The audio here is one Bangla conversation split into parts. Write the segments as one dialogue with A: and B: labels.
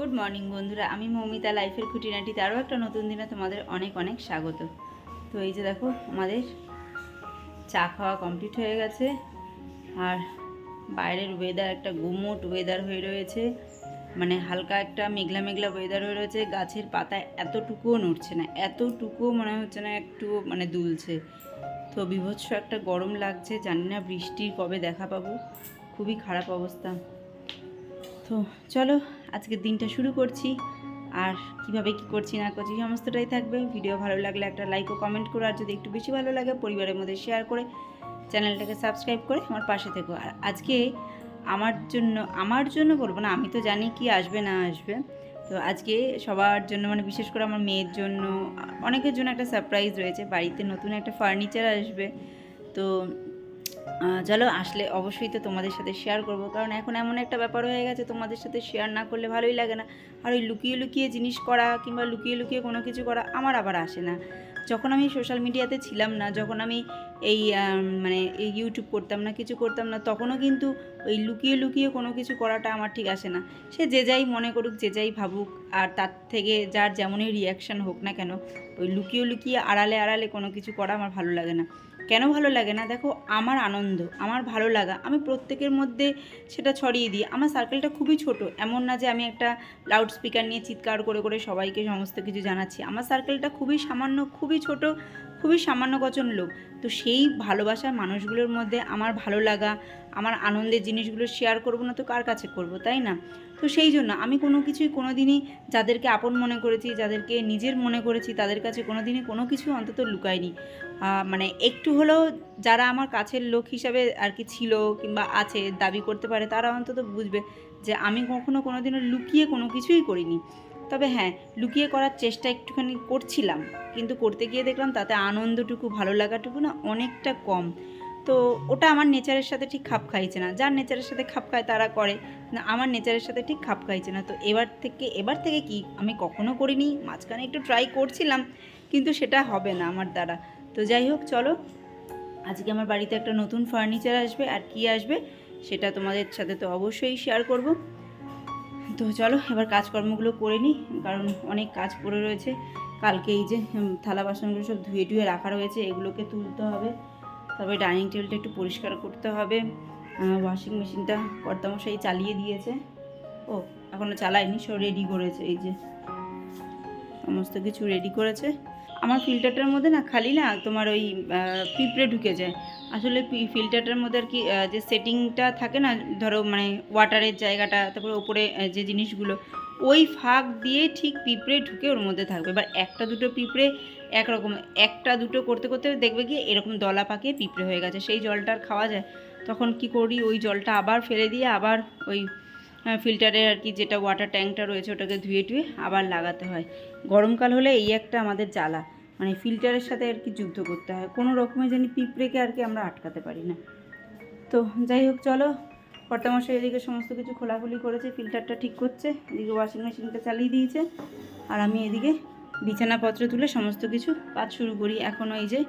A: গুড মর্নিং বন্ধুরা, আমি মৌমিতা লাইফের খুঁটিনাটি, তারও একটা নতুন দিনে তোমাদের অনেক অনেক স্বাগত। তো এই যে দেখো, আমাদের চা খাওয়া কমপ্লিট হয়ে গেছে, আর বাইরের ওয়েদার একটা গুমোট ওয়েদার হয়ে রয়েছে মানে হালকা একটা মেঘলা মেঘলা ওয়েদার হয়ে রয়েছে, গাছের পাতায় এতটুকুও নড়ছে না, এতটুকুও মনে হচ্ছে না একটু মানে দুলছে। তো বিভৎস একটা গরম লাগছে, জানি না বৃষ্টির কবে দেখা পাবো, খুবই খারাপ অবস্থা। তো চলো আজকের দিনটা শুরু করছি। আর কীভাবে কি করছি, না করছি, সমস্তটাই থাকবে। ভিডিও ভালো লাগলে একটা লাইক ও কমেন্ট করো। আর যদি একটু বেশি ভালো লাগে, পরিবারের মধ্যে শেয়ার করে চ্যানেলটাকে সাবস্ক্রাইব করে আমার পাশে থেকো। আর আজকে আমার জন্য আমার জন্য বলব না, আমি তো জানি কি আসবে, না আসবে। তো আজকে সবার জন্য মানে বিশেষ করে আমার মেয়ের জন্য, অনেকের জন্য একটা সারপ্রাইজ রয়েছে। বাড়িতে নতুন একটা ফার্নিচার আসবে। তো চলো, আসলে অবশ্যই তো তোমাদের সাথে শেয়ার করব। কারণ এখন এমন একটা ব্যাপার হয়ে গেছে, তোমাদের সাথে শেয়ার না করলে ভালোই লাগে না। আর ওই লুকিয়ে লুকিয়ে জিনিস করা কিংবা লুকিয়ে লুকিয়ে কোনো কিছু করা আমার আবার আসে না। যখন আমি সোশ্যাল মিডিয়াতে ছিলাম না, যখন আমি এই মানে এই ইউটিউব করতাম না, কিছু করতাম না, তখনও কিন্তু ওই লুকিয়ে লুকিয়ে কোনো কিছু করাটা আমার ঠিক আসে না। সে যে যাই মনে করুক, যে যাই ভাবুক, আর তার থেকে যার যেমনই রিয়াকশান হোক না কেন, ওই লুকিয়ে লুকিয়ে আড়ালে আড়ালে কোনো কিছু করা আমার ভালো লাগে না। কেন ভালো লাগে না? দেখো, আমার আনন্দ, আমার ভালো লাগা। আমি প্রত্যেকের মধ্যে সেটা ছড়িয়ে দিই। আমার সার্কেলটা খুবই ছোট। এমন না যে আমি একটা লাউড স্পিকার নিয়ে চিৎকার করে করে সবাইকে সমস্ত কিছু জানাচ্ছি। আমার সার্কেলটা খুবই সামান্য, খুবই ছোট। খুবই সামান্য কজন লোক। তো সেই ভালোবাসার মানুষগুলোর মধ্যে আমার ভালো লাগা, আমার আনন্দের জিনিসগুলো শেয়ার করব না তো কার কাছে করব, তাই না? তো সেই জন্য আমি কোনো কিছুই কোনো দিনই যাদেরকে আপন মনে করেছি, যাদেরকে নিজের মনে করেছি, তাদের কাছে কোনো দিনই কোনো কিছু অন্তত লুকাইনি। মানে একটু হলেও যারা আমার কাছের লোক হিসাবে আর কি ছিল কিংবা আছে, দাবি করতে পারে, তারা অন্তত বুঝবে যে আমি কখনো কোনো দিনও লুকিয়ে কোনো কিছুই করিনি। তবে হ্যাঁ লুকিয়ে করার চেষ্টা একটুখানি করছিলাম। কিন্তু করতে গিয়ে দেখলাম তাতে আনন্দটুকু ভালো লাগাটুকু না অনেকটা কম। তো ওটা আমার নেচারের সাথে ঠিক খাপ খাইছে না। যার নেচারের সাথে খাপ খায় তারা করে, না আমার নেচারের সাথে ঠিক খাপ খাইছে না। তো এবার থেকে এবার থেকে কি? আমি কখনো করিনি, মাঝখানে একটু ট্রাই করছিলাম, কিন্তু সেটা হবে না আমার দ্বারা। তো যাই হোক, চলো। আজকে আমার বাড়িতে একটা নতুন ফার্নিচার আসবে, আর কি আসবে, সেটা তোমাদের সাথে তো অবশ্যই শেয়ার করব। তো চলো, এবার কাজকর্মগুলো করে নিই, কারণ অনেক কাজ পড়ে রয়েছে। কালকে এই যে থালা বাসনগুলো সব ধুয়ে ধুয়ে রাখা রয়েছে, এগুলোকে তুলতে হবে। তবে ডাইনিং টেবিলটা একটু পরিষ্কার করতে হবে। ওয়াশিং মেশিনটা কর্তামশাই চালিয়ে দিয়েছে। ও এখনও চালায়নি, সব রেডি করেছে, এই যে। সমস্ত কিছু রেডি করেছে। আমার ফিল্টারটার মধ্যে না খালি না তোমার ওই পিঁপড়ে ঢুকে যায়। আসলে ফিল্টারটার মধ্যে আর কি যে সেটিংটা থাকে না, ধরো মানে ওয়াটারের জায়গাটা, তারপরে ওপরে যে জিনিসগুলো, ওই ফাঁক দিয়ে ঠিক পিঁপড়ে ঢুকে ওর মধ্যে থাকবে। এবার একটা দুটো পিঁপড়ে একরকম, একটা দুটো করতে করতে দেখবে কি এরকম দলা পাকিয়ে পিঁপড়ে হয়ে গেছে। সেই জলটা আর খাওয়া যায়। তখন কি করি? ওই জলটা আবার ফেলে দিয়ে আবার ওই ফিল্টারের আর কি যেটা ওয়াটার ট্যাঙ্কটা রয়েছে ওটাকে ধুয়ে টুয়ে আবার লাগাতে হয়। গরমকাল হলে এই একটা আমাদের জ্বালা। মানে ফিল্টারের সাথে আর কি যুদ্ধ করতে হয়। কোনো রকমে জানি পিঁপড়েকে আর কি আমরা আটকাতে পারি না। তো যাই হোক, চলো। কর্তামশাই এদিকে সমস্ত কিছু খোলাখুলি করেছে ফিল্টারটা ঠিক করছে, এদিকে ওয়াশিং মেশিনটা চালিয়ে দিয়েছে। আর আমি এদিকে বিছানাপত্র তুলে সমস্ত কিছু কাজ শুরু করি। এখনও এই যে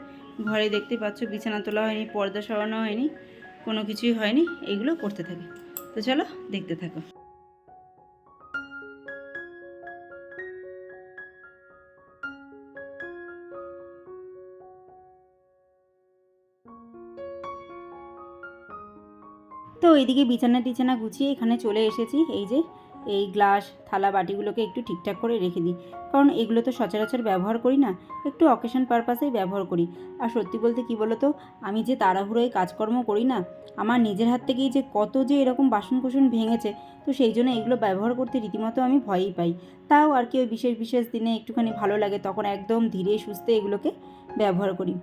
A: ঘরে দেখতে পাচ্ছ বিছানা তোলা হয়নি, পর্দা সরানো হয়নি, কোনো কিছুই হয়নি এইগুলো করতে থাকি। তো চলো দেখতে থাকো। তো এইদিকে বিছানা টিছানা গুছিয়ে এখানে চলে এসেছি। এই যে এই গ্লাস, থালা, বাটিগুলোকে একটু ঠিকঠাক করে রেখে দিই। কারণ এগুলো তো সচরাচর ব্যবহার করি না, একটু অকেশন পারপাসেই ব্যবহার করি। আর সত্যি বলতে কি বলো তো আমি যে তাড়াহুড়োয় কাজকর্ম করি না, আমার নিজের হাত থেকেই যে কত যে এরকম বাসন কুসন ভেঙেছে, তো সেই জন্য এগুলো ব্যবহার করতে রীতিমতো আমি ভয়ই পাই। তাও আর কি ওই বিশেষ বিশেষ দিনে একটুখানি ভালো লাগে, তখন একদম ধীরে সুস্থে এগুলোকে ব্যবহার করি।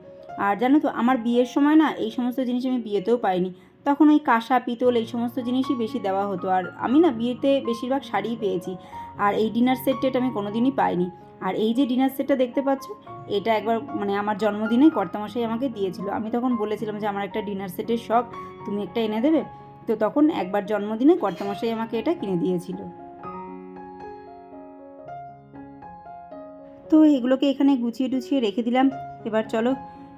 A: আর জানো তো, আমার বিয়ের সময় না, এই সমস্ত জিনিস আমি বিয়েতেও পাইনি। তখন ওই কাঁসা, পিতল এই সমস্ত জিনিসই বেশি দেওয়া হতো। আর আমি না বিয়েতে বেশিরভাগ শাড়িই পেয়েছি। আর এই ডিনার সেটটা টেট আমি কোনোদিনই পাইনি। আর এই যে ডিনার সেটটা দেখতে পাচ্ছ, এটা একবার মানে আমার জন্মদিনে কর্তামশাই আমাকে দিয়েছিল। আমি তখন বলেছিলাম যে, আমার একটা ডিনার সেটের শখ, তুমি একটা এনে দেবে? তো তখন একবার জন্মদিনে কর্তামশাই আমাকে এটা কিনে দিয়েছিল। তো এগুলোকে এখানে গুছিয়ে টুছিয়ে রেখে দিলাম। এবার চলো,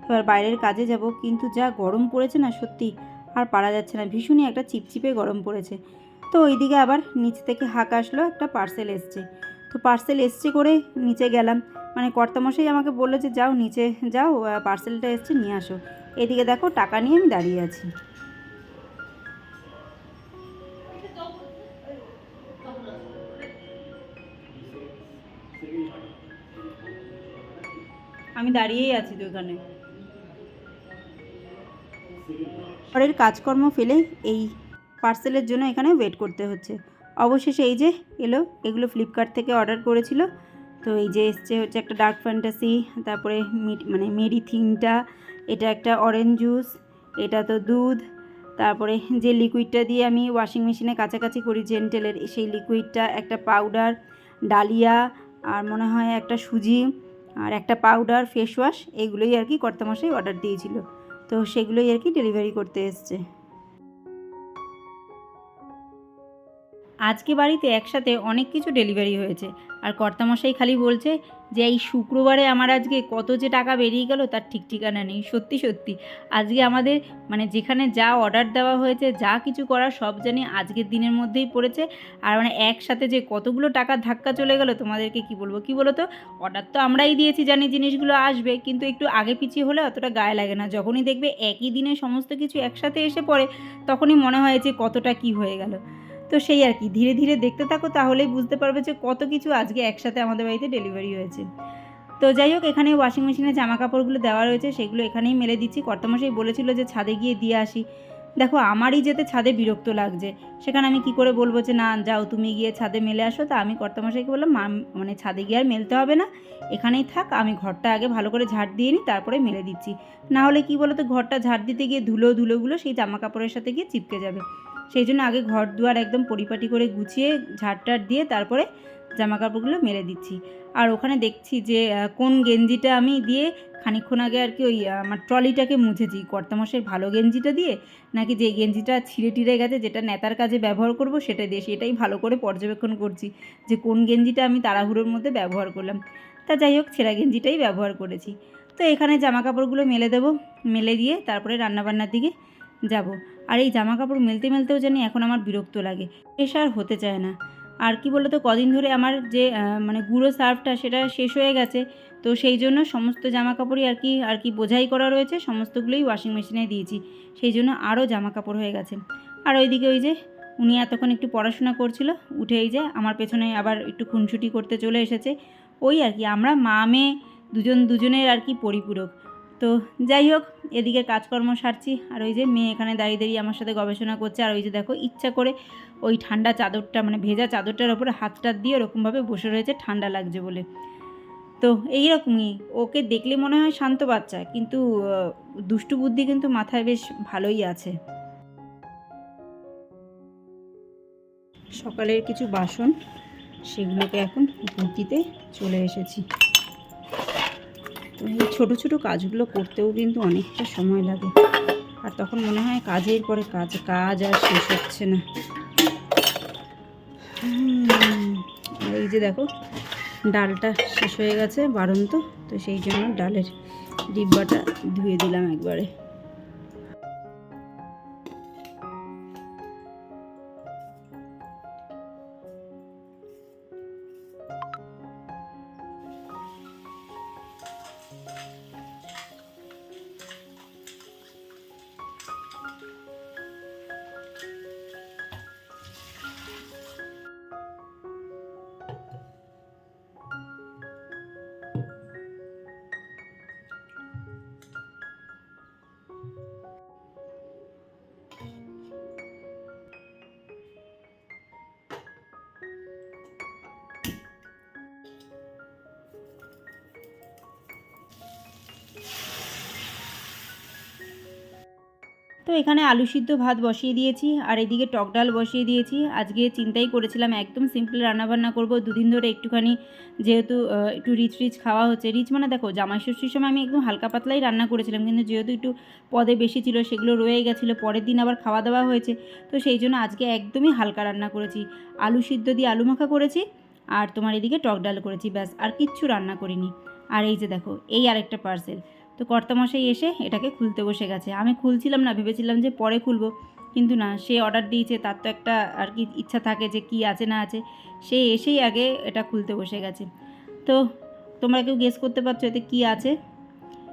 A: এবার বাইরের কাজে যাব। কিন্তু যা গরম পড়েছে না সত্যি আর পারা যাচ্ছে না। ভীষণই একটা চিপচিপে গরম পড়েছে। তো ওইদিকে আবার নিচ থেকে হাঁক আসলো, একটা পার্সেল এসছে। তো পার্সেল এসছে করে নিচে গেলাম। মানে কর্তামশাই আমাকে বলল যে, যাও নিচে যাও পার্সেলটা এসছে, নিয়ে আসো। এদিকে দেখো, টাকা নিয়ে আমি দাঁড়িয়ে আছি। আমি দাঁড়িয়েই আছি তো পরের কাজকর্ম ফেলে এই পার্সেলের জন্য এখানে ওয়েট করতে হচ্ছে। অবশেষে এই যে এলো, এগুলো ফ্লিপকার্ট থেকে অর্ডার করেছিল। তো এই যে এসছে হচ্ছে একটা ডার্ক ফ্যান্টাসি তারপরে মানে মেরি থিনটা এটা একটা অরেঞ্জ জুস এটা তো দুধ, তারপরে যে লিকুইডটা দিয়ে আমি ওয়াশিং মেশিনে কাছাকাছি করি জেন্টেলের সেই লিকুইডটা একটা পাউডার ডালিয়া, আর মনে হয় একটা সুজি, আর একটা পাউডার ফেস ওয়াশ এগুলোই আর কি কর্তামশাই অর্ডার দিয়েছিল। তো সেগুলোই আর কি ডেলিভারি করতে এসছে। আজকে বাড়িতে একসাথে অনেক কিছু ডেলিভারি হয়েছে। আর কর্তামশাই খালি বলছে যে এই শুক্রবারে আমার আজকে কত যে টাকা বেরিয়ে গেল তার ঠিক ঠিকানা নেই, সত্যি সত্যি। আজকে আমাদের মানে যেখানে যা অর্ডার দেওয়া হয়েছে, যা কিছু করা সব জানি আজকের দিনের মধ্যেই পড়েছে। আর মানে একসাথে যে কতগুলো টাকার ধাক্কা চলে গেল, তোমাদেরকে কি বলব? কি বলো তো অর্ডার তো আমরাই দিয়েছি, জানি জিনিসগুলো আসবে, কিন্তু একটু আগে পিছিয়ে হলে অতটা গায়ে লাগে না। যখনই দেখবে একই দিনে সমস্ত কিছু একসাথে এসে পড়ে, তখনই মনে হয় যে কতটা কি হয়ে গেল। তো সেই আর কি, ধীরে ধীরে দেখতে থাকো তাহলেই বুঝতে পারবে যে কত কিছু আজকে একসাথে আমাদের বাড়িতে ডেলিভারি হয়েছে। তো যাই হোক, এখানে ওয়াশিং মেশিনে জামা কাপড়গুলো দেওয়া রয়েছে, সেগুলো এখানেই মেলে দিচ্ছি। কর্তামশাই বলেছিল যে ছাদে গিয়ে দিয়ে আসি। দেখো, আমারই যেতে ছাদে বিরক্ত লাগছে। সেখানে আমি কি করে বলব যে, না, যাও তুমি গিয়ে ছাদে মেলে আসো। তা আমি কর্তামশাইকে বললাম মানে ছাদে গিয়ে আর মেলতে হবে না। এখানেই থাক, আমি ঘরটা আগে ভালো করে ঝাড় দিয়ে নিই, তারপরে মেলে দিচ্ছি। না হলে কি বলো তো ঘরটা ঝাড় দিতে গিয়ে ধুলো ধুলোগুলো সেই জামা কাপড়ের সাথে গিয়ে চিপকে যাবে। সেই জন্য আগে ঘর দুয়ার একদম পরিপাটি করে গুছিয়ে ঝাড়টার দিয়ে তারপরে জামা কাপড়গুলো মেলে দিচ্ছি। আর ওখানে দেখছি যে কোন গেঞ্জিটা আমি দিয়ে খানিকক্ষণ আগে আর কি ওই আমার ট্রলিটাকে মুছেছি। কর্তামশের ভালো গেঞ্জিটা দিয়ে নাকি যে গেঞ্জিটা ছিঁড়ে টিড়ে গেছে, যেটা নেতার কাজে ব্যবহার করব সেটা দিয়ে, সেটাই ভালো করে পর্যবেক্ষণ করছি যে কোন গেঞ্জিটা আমি তাড়াহুড়োর মধ্যে ব্যবহার করলাম। তা যাই হোক, ছেঁড়া গেঞ্জিটাই ব্যবহার করেছি। তো এখানে জামা কাপড়গুলো মেলে দেবো, মেলে দিয়ে তারপরে রান্নাবান্নার দিকে যাব। আর এই জামা কাপড় মেলতে মেলতেও জানি এখন আমার বিরক্ত লাগে। এসে আর হতে চায় না। আর কি বলতো, কদিন ধরে আমার যে মানে গুঁড়ো সার্ফটা সেটা শেষ হয়ে গেছে। তো সেই জন্য সমস্ত জামা কাপড়ই আর কি আর কি বোঝাই করা রয়েছে, সমস্তগুলোই ওয়াশিং মেশিনে দিয়েছি। সেই জন্য আরও জামা কাপড় হয়ে গেছে। আর ওইদিকে ওই যে, উনি এতক্ষণ একটু পড়াশোনা করছিল উঠেই যে আমার পেছনে আবার একটু খুনসুটি করতে চলে এসেছে। ওই আর কি, আমরা মা মেয়ে দুজন, দুজনের আর কি পরিপূরক। তো যাই হোক, এদিকে কাজকর্ম সারছি। আর ওই যে মেয়ে এখানে দাঁড়িয়ে দাঁড়িয়ে আমার সাথে গবেষণা করছে। আর ওই যে দেখো, ইচ্ছা করে ওই ঠান্ডা চাদরটা মানে ভেজা চাদরটার ওপরে হাতটা দিয়ে ওরকমভাবে বসে রয়েছে, ঠান্ডা লাগছে বলে। তো এইরকমই, ওকে দেখলে মনে হয় শান্ত বাচ্চা, কিন্তু দুষ্টু বুদ্ধি কিন্তু মাথায় বেশ ভালোই আছে। সকালের কিছু বাসন, সেগুলোকে এখন দিতে চলে এসেছি। এই ছোটো ছোটো কাজগুলো করতেও কিন্তু অনেকটা সময় লাগে। আর তখন মনে হয় কাজের পরে কাজ কাজ আর শেষ হচ্ছে না। এই যে দেখো, ডালটা শেষ হয়ে গেছে বাড়ন্ত, তো সেই জন্য ডালের ডিব্বাটা ধুয়ে দিলাম একবারে। তো এখানে আলু সিদ্ধ ভাত বসিয়ে দিয়েছি, আর এদিকে টক ডাল বসিয়ে দিয়েছি। আজকে চিন্তাই করেছিলাম, একদম সিম্পল রান্নাবান্না করব। দুদিন ধরে একটুখানি যেহেতু একটু রিচ রিচ খাওয়া হচ্ছে। রিচ মানে দেখো, জামাই ষষ্ঠীর সময় আমি একদম হালকা পাতলাই রান্না করেছিলাম, কিন্তু যেহেতু একটু পদে বেশি ছিল, সেগুলো রয়ে গেছিল, পরের দিন আবার খাওয়া দাওয়া হয়েছে। তো সেই জন্য আজকে একদমই হালকা রান্না করেছি। আলু সিদ্ধ দিয়ে আলু মাখা করেছি, আর তোমার এদিকে টক ডাল করেছি, ব্যাস, আর কিচ্ছু রান্না করিনি। আর এই যে দেখো, এই আরেকটা পার্সেল তো কর্তামশাই এসে এটাকে খুলতে বসে গেছে। আমি খুলছিলাম না, ভেবেছিলাম যে পরে খুলবো, কিন্তু না, সে অর্ডার দিয়েছে, তার তো একটা আর কি ইচ্ছা থাকে যে কি আছে না আছে। সে এসেই আগে এটা খুলতে বসে গেছে। তো তোমরা কেউ গেস করতে পারছ এতে কী আছে?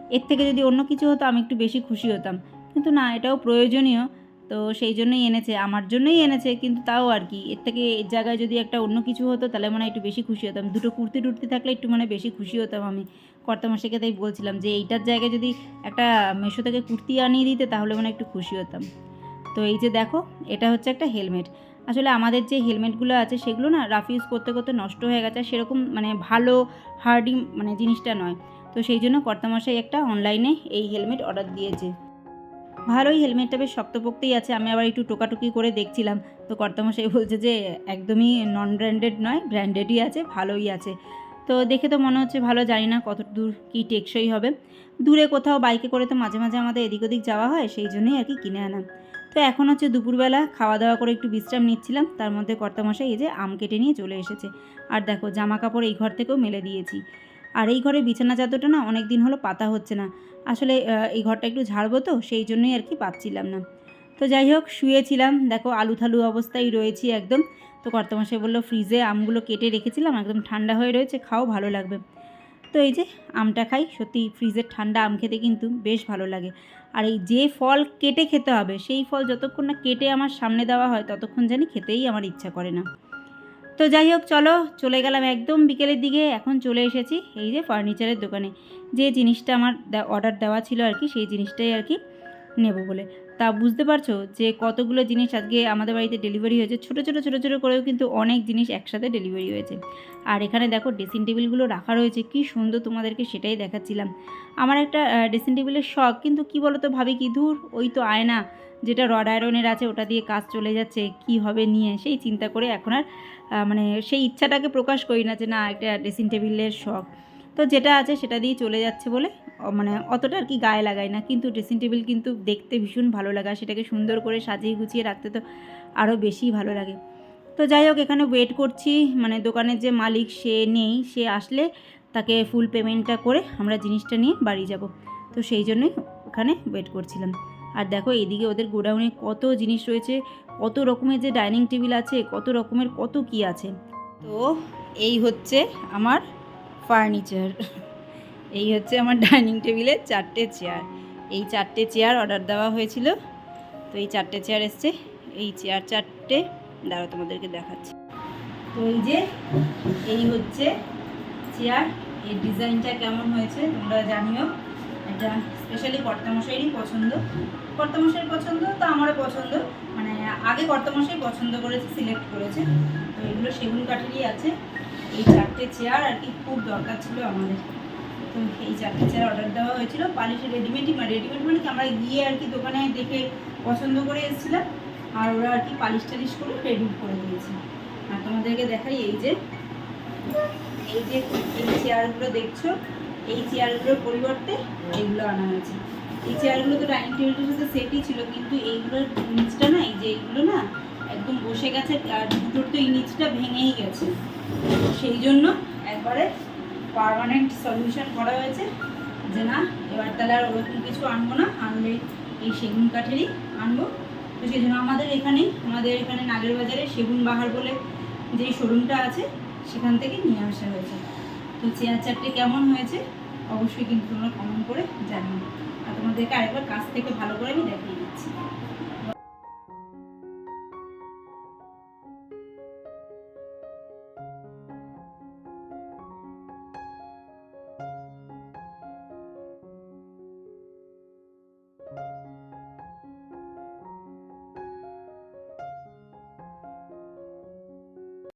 A: এর থেকে যদি অন্য কিছু হতো, আমি একটু বেশি খুশি হতাম। কিন্তু না, এটাও প্রয়োজনীয়। তো সেই জন্যই এনেছে, আমার জন্যই এনেছে, কিন্তু তাও আর কি। এর থেকে এর জায়গায় যদি একটা অন্য কিছু হতো, তাহলে মনে হয় একটু বেশি খুশি হতাম। দুটো কুর্তি টুর্তি থাকলে একটু মানে বেশি খুশি হতাম আমি। কর্তামশাইকে তাই বলছিলাম যে, এইটার জায়গায় যদি একটা মেশো থেকে কুর্তি আনিয়ে দিতে, তাহলে মানে একটু খুশি হতাম। তো এই যে দেখো, এটা হচ্ছে একটা হেলমেট। আসলে আমাদের যে হেলমেটগুলো আছে, সেগুলো না রাফ ইউজ করতে করতে নষ্ট হয়ে গেছে সেরকম মানে ভালো হার্ডিং মানে জিনিসটা নয়। তো সেই জন্য কর্তামশাই একটা অনলাইনে এই হেলমেট অর্ডার দিয়েছে। ভালোই হেলমেটটা বেশ শক্তপোক্তই আছে, আমি আবার একটু টোকাটুকি করে দেখছিলাম। তো কর্তামশাই বলছে যে, একদমই নন ব্র্যান্ডেড নয় ব্র্যান্ডেডই আছে, ভালোই আছে। তো দেখে তো মনে হচ্ছে ভালো, জানি না কত দূর কী টেকসই হবে। দূরে কোথাও বাইকে করে তো মাঝে মাঝে আমাদের এদিক ওদিক যাওয়া হয়, সেই জন্যই আর কি কিনে আনা। তো এখন হচ্ছে দুপুরবেলা খাওয়া দাওয়া করে একটু বিশ্রাম নিচ্ছিলাম, তার মধ্যে কর্তামশাই এই যে আম কেটে নিয়ে চলে এসেছে। আর দেখো জামা কাপড় এই ঘর থেকেও মেলে দিয়েছি। আর এই ঘরে বিছানা চাদরটা না অনেক দিন হলো পাতা হচ্ছে না। আসলে এই ঘরটা একটু ঝাড়বো তো, সেই জন্যই আর কি পাচ্ছিলাম না। তো যাই হোক, শুয়েছিলাম। দেখো আলু থালু অবস্থায় রয়েছি একদম। তো কর্তামশাই বলল, ফ্রিজে আমগুলো কেটে রেখেছিলাম, একদম ঠান্ডা হয়ে রয়েছে, খাও, ভালো লাগবে। তো এই যে, আমটা খাই। সত্যি, ফ্রিজের ঠান্ডা আম খেতে কিন্তু বেশ ভালো লাগে। আর এই যে ফল কেটে খেতে হবে, সেই ফল যতক্ষণ না কেটে আমার সামনে দেওয়া হয়, ততক্ষণ জানি খেতেই আমার ইচ্ছা করে না। তো যাই হোক, চলো চলে গেলাম একদম বিকেলের দিকে। এখন চলে এসেছি এই যে ফার্নিচারের দোকানে। যে জিনিসটা আমার অর্ডার দেওয়া ছিল আর কি, সেই জিনিসটাই আর কি নেব বলে। তা বুঝতে পারছ যে কতগুলো জিনিস আজকে আমাদের বাড়িতে ডেলিভারি হয়েছে? ছোটো ছোটো ছোটো ছোটো করেও কিন্তু অনেক জিনিস একসাথে ডেলিভারি হয়েছে। আর এখানে দেখো ড্রেসিং টেবিলগুলো রাখা রয়েছে। কি সুন্দর তোমাদেরকে সেটাই দেখাচ্ছিলাম। আমার একটা ড্রেসিং টেবিলের শখ। কিন্তু কি বলো তো ভাবি, কি দূর ওই তো আয়না। যেটা রড আয়রনের আছে, ওটা দিয়ে কাজ চলে যাচ্ছে, কি হবে নিয়ে, সেই চিন্তা করে এখন আর মানে সেই ইচ্ছাটাকে প্রকাশ করি না যে না, একটা ড্রেসিং টেবিলের শখ তো যেটা আছে সেটা দিয়ে চলে যাচ্ছে বলে মানে অতটা আর কি গায়ে লাগাই না। কিন্তু ড্রেসিং টেবিল কিন্তু দেখতে ভীষণ ভালো লাগে, সেটাকে সুন্দর করে সাজিয়ে গুছিয়ে রাখতে তো আরও বেশি ভালো লাগে। তো যাই হোক, এখানে ওয়েট করছি মানে দোকানের যে মালিক সে নেই, সে আসলে তাকে ফুল পেমেন্টটা করে আমরা জিনিসটা নিয়ে বাড়ি যাব। তো সেই জন্যই ওখানে ওয়েট করছিলাম। আর দেখো এইদিকে ওদের গোডাউনে কত জিনিস রয়েছে, কত রকমের যে ডাইনিং টেবিল আছে, কত রকমের কত কি আছে। তো এই হচ্ছে আমার ফার্নিচার, এই হচ্ছে আমার ডাইনিং টেবিলে চারটে চেয়ার। এই চারটে চেয়ার অর্ডার দেওয়া হয়েছিল, তো এই চারটে চেয়ার এসছে, এই চেয়ার চারটে, দাঁড়াও তোমাদেরকে দেখাচ্ছি। তো এই যে, এই হচ্ছে চেয়ার এই ডিজাইনটা কেমন হয়েছে তোমরা জানিও। এটা স্পেশালি কর্তামশাইরই পছন্দ। কর্তামশাইয়ের পছন্দ তো আমারও পছন্দ। মানে আগে কর্তামশাই পছন্দ করেছে সিলেক্ট করেছে। তো এগুলো সেগুন কাঠেরই আছে। এই চারটে চেয়ার আর কি খুব দরকার ছিল আমাদের। তো এই চারটে চেয়ার অর্ডার দেওয়া হয়েছিল। পালিশের রেডিমেডই মানে রেডিমেড মানে কি আমরা গিয়ে আর কি দোকানে দেখে পছন্দ করে এসেছিলাম। আর ওরা আর কি পালিশ টালিশ করে রেডি করে দিয়েছে। আর তোমাদেরকে দেখাই এই যে। এই যে এই চেয়ারগুলো দেখছ এই চেয়ারগুলোর পরিবর্তে এইগুলো আনা হয়েছে। এই চেয়ারগুলো তো ডাইনিং টেবিলটার সাথে সেটই ছিল, কিন্তু এইগুলোর নিচটা না, এই যে এইগুলো না, একদম বসে গেছে আর দুটোর তো এই নিচটা ভেঙেই গেছে। সেই জন্য একবারে পার্মানেন্ট সলিউশন করা হয়েছে যে না, এবার তাহলে আর ওরকম কিছু আনব না, আনলে এই সেগুন কাঠেরই আনব। তো সেই জন্য আমাদের এখানেই আমাদের এখানে নাগের বাজারে সেগুন বাহার বলে যেই শোরুমটা আছে, সেখান থেকে নিয়ে আসা হয়েছে। তো চেয়ার চেয়ারটি কেমন হয়েছে, অবশ্যই কিন্তু তোমরা কমেন্ট করে জানিও। আর তোমাদেরকে আরেকবার কাছ থেকে ভালো করে আমি দেখিয়ে দিচ্ছি।